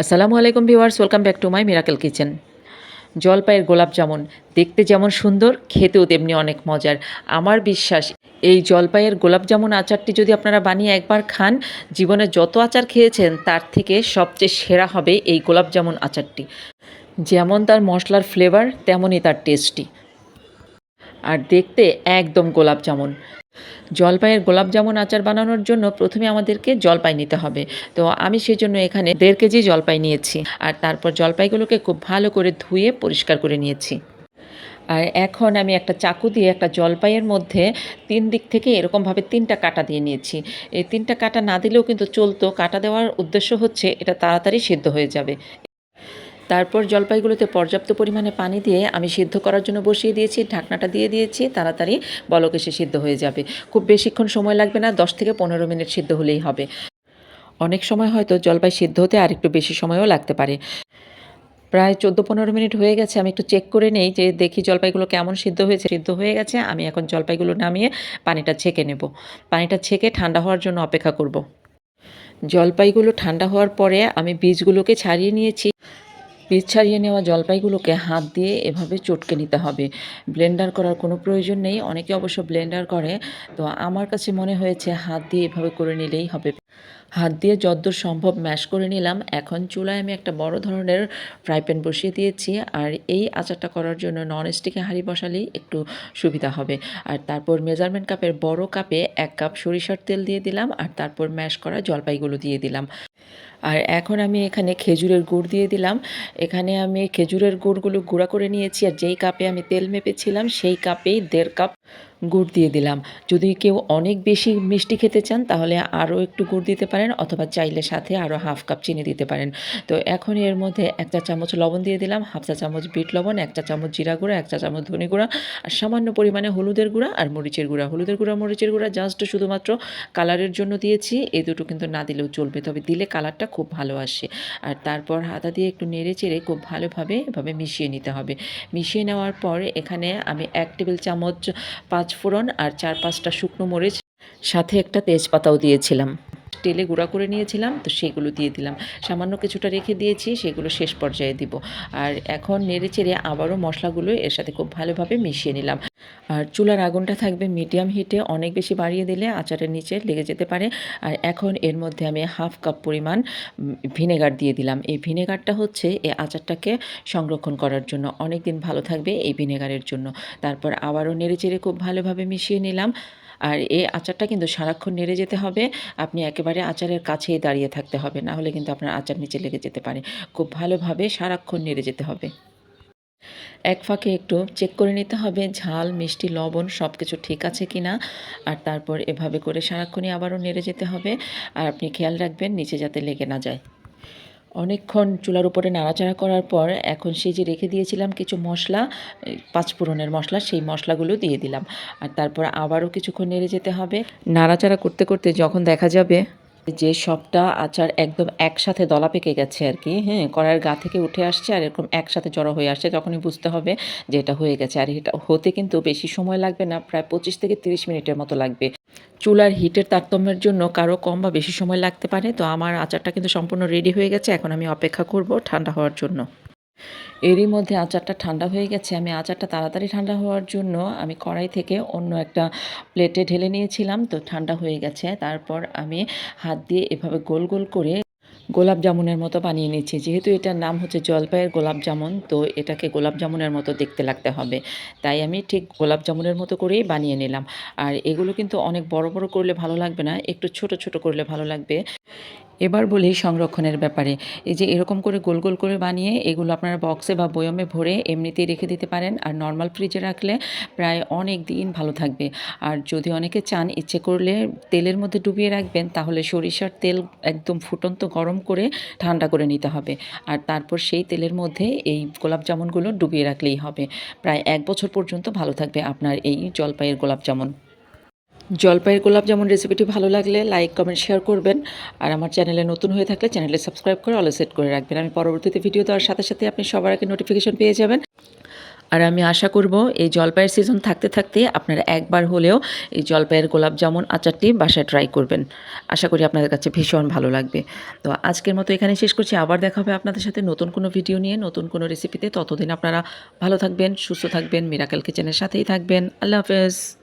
আসসালামু আলাইকুম viewers, welcome back to my miracle kitchen. জলপাইয়ের গোলাপ জামুন, দেখতে যেমন সুন্দর, খেতেও তেমনি অনেক মজার। আমার বিশ্বাস, এই জলপাইয়ের গোলাপ জামুন আচারটি যদি আপনারা বানিয়ে একবার খান, জীবনে যত আচার খেয়েছেন, তার থেকে সবচেয়ে সেরা হবে এই গোলাপ জামুন আচারটি। যেমন তার মশলার ফ্লেভার তেমনই তার টেস্টি আর দেখতে একদম গোলাপ জামুন। জলপাইয়ের গোলাপ জামুন আচার বানানোর জন্য প্রথমে আমাদেরকে জলপাই নিতে হবে। তো আমি সেই জন্য এখানে দেড় কেজি জলপাই নিয়েছি। আর তারপর জলপাইগুলোকে খুব ভালো করে ধুয়ে পরিষ্কার করে নিয়েছি। আর এখন আমি একটা চাকু দিয়ে একটা জলপাইয়ের মধ্যে তিন দিক থেকে এরকমভাবে তিনটা কাটা দিয়ে নিয়েছি। এই তিনটা কাটা না দিলেও কিন্তু চলতো। কাটা দেওয়ার উদ্দেশ্য হচ্ছে এটা তাড়াতাড়ি সিদ্ধ হয়ে যাবে। তারপর জলপাইগুলোতে পর্যাপ্ত পরিমাণে পানি দিয়ে আমি সিদ্ধ করার জন্য বসিয়ে দিয়েছি, ঢাকনাটা দিয়ে দিয়েছি, তাড়াতাড়ি বলক এসে সিদ্ধ হয়ে যাবে। খুব বেশিক্ষণ সময় লাগবে না, দশ থেকে পনেরো মিনিট সিদ্ধ হলেই হবে। অনেক সময় হয়তো জলপাই সিদ্ধ হতে আর একটু বেশি সময়ও লাগতে পারে। প্রায় চোদ্দ পনেরো মিনিট হয়ে গেছে, আমি একটু চেক করে নেই যে দেখি জলপাইগুলো কেমন সিদ্ধ হয়েছে। সিদ্ধ হয়ে গেছে, আমি এখন জলপাইগুলো নামিয়ে পানিটা ছেঁকে নেব। পানিটা ছেঁকে ঠান্ডা হওয়ার জন্য অপেক্ষা করব। জলপাইগুলো ঠান্ডা হওয়ার পরে আমি বীজগুলোকে ছাড়িয়ে নিয়েছি। বীজ ছাড়িয়ে নেওয়া জলপাইগুলোকে হাত দিয়ে এভাবে চটকে নিতে হবে। ব্লেন্ডার করার কোনো প্রয়োজন নেই। অনেকে অবশ্য ব্লেন্ডার করে। তো আমার কাছে মনে হয়েছে হাত দিয়ে এভাবে করে নিলেই হবে। হাত দিয়ে যদ্দূর সম্ভব ম্যাশ করে নিলাম। এখন চুলায় আমি একটা বড় ধরনের ফ্রাই প্যান বসিয়ে দিয়েছি। আর এই আচারটা করার জন্য নন স্টিকে হাঁড়ি বসালেই একটু সুবিধা হবে। আর তারপর মেজারমেন্ট কাপের বড় কাপে এক কাপ সরিষার তেল দিয়ে দিলাম। আর তারপর ম্যাশ করা জলপাইগুলো দিয়ে দিলাম। আর এখন আমি এখানে খেজুরের গুড় দিয়ে দিলাম। এখানে আমি খেজুরের গুড়গুলো গুঁড়া করে নিয়েছি আর যেই কাপে আমি তেল মেপেছিলাম সেই কাপেই দেড় কাপ গুড় দিয়ে দিলাম। যদি কেউ অনেক বেশি মিষ্টি খেতে চান, তাহলে আরও একটু গুড় দিতে পারেন অথবা চাইলে সাথে আরও হাফ কাপ চিনি দিতে পারেন। তো এখন এর মধ্যে এক চা চামচ লবণ দিয়ে দিলাম, হাফ চা চামচ বিট লবণ, এক চা চামচ জিরা গুঁড়া, এক চা চামচ ধনে গুঁড়া আর সামান্য পরিমাণে হলুদের গুঁড়া আর মরিচের গুঁড়া। হলুদের গুঁড়া, মরিচের গুঁড়া জাস্ট শুধুমাত্র কালারের জন্য দিয়েছি এই দুটো কিন্তু না দিলেও চলবে, তবে দিলে কালারটা খুব ভালো আসে। আর তারপর হাতা দিয়ে একটু নেড়ে চেড়ে খুব ভালোভাবে এভাবে মিশিয়ে নিতে হবে। মিশিয়ে নেওয়ার পর এখানে আমি এক টেবিল চামচ পাঁচ ফোড়ন আর চার পাঁচটা শুকনো মরিচ সাথে একটা তেজপাতাও দিয়েছিলাম। তেলে গুঁড়া করে নিয়েছিলাম, তো সেগুলো দিয়ে দিলাম। সামান্য কিছুটা রেখে দিয়েছি, সেগুলো শেষ পর্যায়ে দিব। আর এখন নেড়ে চেড়ে আবারও মশলাগুলো এর সাথে খুব ভালোভাবে মিশিয়ে নিলাম। আর চুলার আগুনটা থাকবে মিডিয়াম হিটে, অনেক বেশি বাড়িয়ে দিলে আচারের নিচে লেগে যেতে পারে। আর এখন এর মধ্যে আমি হাফ কাপ পরিমাণ ভিনেগার দিয়ে দিলাম। এই ভিনেগারটা হচ্ছে এই আচারটাকে সংরক্ষণ করার জন্য। অনেক দিন ভালো থাকবে এই ভিনেগারের জন্য। তারপর আবারও নেড়ে চেড়ে খুব ভালোভাবে মিশিয়ে নিলাম। আর এই আচারটা কিন্তু সারাক্ষণ নেড়ে যেতে হবে। আপনি একেবারে আচারের কাছেই দাঁড়িয়ে থাকতে হবে, না হলে কিন্তু আপনার আচার নিচে লেগে যেতে পারে। খুব ভালোভাবে সারাক্ষণ নেড়ে যেতে হবে। এক ফাঁকে একটু চেক করে নিতে হবে, ঝাল, মিষ্টি, লবণ সব কিছু ঠিক আছে কি না আর তারপর এভাবে করে সারাক্ষণই আবারও নেড়ে যেতে হবে। আর আপনি খেয়াল রাখবেন, নিচে যাতে লেগে না যায়। অনেকক্ষণ চুলার উপরে নাড়াচাড়া করার পর এখন সেই যে রেখে দিয়েছিলাম কিছু মশলা পাঁচফোড়নের মশলা, সেই মশলাগুলো দিয়ে দিলাম। আর তারপর আবারও কিছুক্ষণ নেড়ে যেতে হবে। নাড়াচাড়া করতে করতে যখন দেখা যাবে যে সবটা আচার একদম একসাথে দলা পেকে গেছে আর কি হ্যাঁ কড়াইয়ের গা থেকে উঠে আসছে আর এরকম একসাথে জড়ো হয়ে আসছে, তখনই বুঝতে হবে যে এটা হয়ে গেছে। আর এটা হতে কিন্তু বেশি সময় লাগবে না, প্রায় পঁচিশ থেকে তিরিশ মিনিটের মতো লাগবে। চুলার হিটের তারতম্যের জন্য কারও কম বা বেশি সময় লাগতে পারে, তো আমার আচারটা কিন্তু সম্পূর্ণ রেডি হয়ে গেছে, এখন আমি অপেক্ষা করব ঠান্ডা হওয়ার জন্য। এরই মধ্যে আচারটা ঠান্ডা হয়ে গেছে। আমি আচারটা তাড়াতাড়ি ঠান্ডা হওয়ার জন্য আমি কড়াই থেকে অন্য একটা প্লেটে ঢেলে নিয়েছিলাম, তো ঠান্ডা হয়ে গেছে। তারপর আমি হাত দিয়ে এভাবে গোল গোল করে গোলাপ জামুনের মতো বানিয়ে নিচ্ছি যেহেতু এটার নাম হচ্ছে জলপাইয়ের গোলাপ জামুন, তো এটাকে গোলাপ জামুনের মতো দেখতে লাগতে হবে। তাই আমি ঠিক গোলাপ জামুনের মতো করেই বানিয়ে নিলাম। আর এগুলো কিন্তু অনেক বড় বড় করলে ভালো লাগবে না, একটু ছোট ছোট করলে ভালো লাগবে। এবার বলি সংরক্ষণের ব্যাপারে। এই যে এরকম করে গোল গোল করে বানিয়ে এগুলো আপনারা বক্সে বা বয়মে ভরে এমনিতেই রেখে দিতে পারেন। আর নর্মাল ফ্রিজে রাখলে প্রায় অনেক দিন ভালো থাকবে। আর যদি অনেকে চান ইচ্ছে করলে তেলের মধ্যে ডুবিয়ে রাখবেন, তাহলে সরিষার তেল একদম ফুটন্ত গরম করে ঠান্ডা করে নিতে হবে। আর তারপর সেই তেলের মধ্যে এই গোলাপ জামুনগুলো ডুবিয়ে রাখলেই হবে। প্রায় এক বছর পর্যন্ত ভালো থাকবে আপনার এই জলপাইয়ের গোলাপ জামুন। জলপাইয়ের গোলাপ যেমন রেসিপিটি ভালো লাগলে লাইক কমেন্ট শেয়ার করবেন। আর আমার চ্যানেলে নতুন হয়ে থাকলে চ্যানেলে সাবস্ক্রাইব করে অলে সেট করে রাখবেন। আমি পরবর্তীতে ভিডিও দেওয়ার সাথে সাথে আপনি সবার আগে নোটিফিকেশন পেয়ে যাবেন। আর আমি আশা করব এই জলপাইয়ের সিজন থাকতে থাকতে আপনারা একবার হলেও এই জলপাইয়ের গোলাপ জামুন আচারটি বাসায় ট্রাই করবেন। আশা করি আপনাদের কাছে ভীষণ ভালো লাগবে। তো আজকের মতো এখানে শেষ করছি। আবার দেখা হবে আপনাদের সাথে নতুন কোনো ভিডিও নিয়ে, নতুন কোনো রেসিপিতে ততদিন আপনারা ভালো থাকবেন, সুস্থ থাকবেন মিরাকেল কিচেনের সাথেই থাকবেন। আল্লাহ হাফেজ।